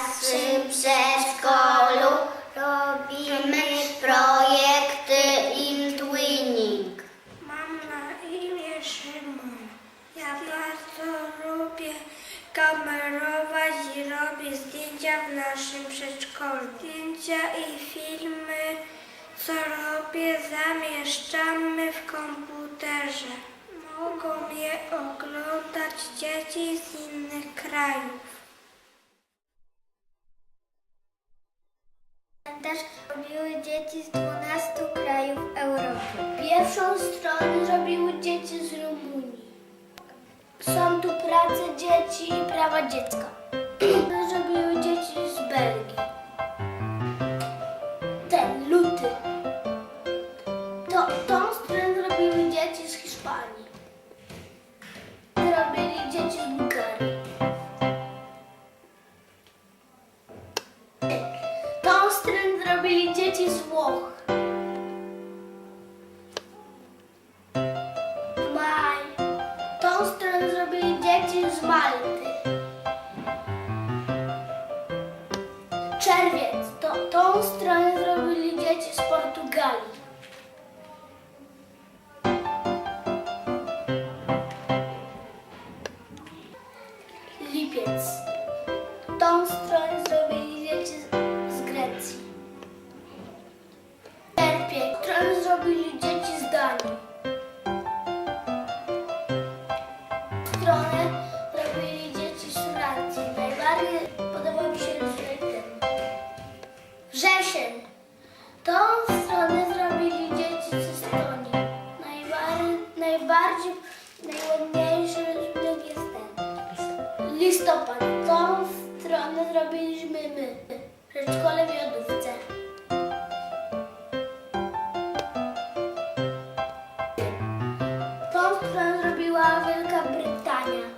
naszym przedszkolu robimy projekty Intwinning. Mam na imię Szymon. Ja bardzo lubię kamerować i robię zdjęcia w naszym przedszkolu. Zdjęcia i filmy, co robię, zamieszczamy w komputerze. Mogą je oglądać dzieci z innych krajów. Też robiły dzieci z 12 krajów Europy. Pierwszą stronę zrobiły dzieci z Rumunii. Są tu prace dzieci i prawa dziecka. zrobiły dzieci z Belgii. Ten, luty. To, tą stronę zrobiły dzieci z Hiszpanii. Zrobili dzieci z Włoch. Maj. Tą stronę zrobili dzieci z Malty. Czerwiec. To, tą stronę zrobili dzieci z Portugalii. Lipiec. Tą stronę stronę robili dzieci z Francji. Najbardziej podobał mi się ten wrzesień. Tą stronę zrobili dzieci z Estonii. Najbardziej, najbardziej najładniejszy rysunek jest ten. Listopad. Tą stronę zrobiliśmy my. W przedszkole wiodówce. Tą stronę zrobiła Wielka Brytania. Yeah.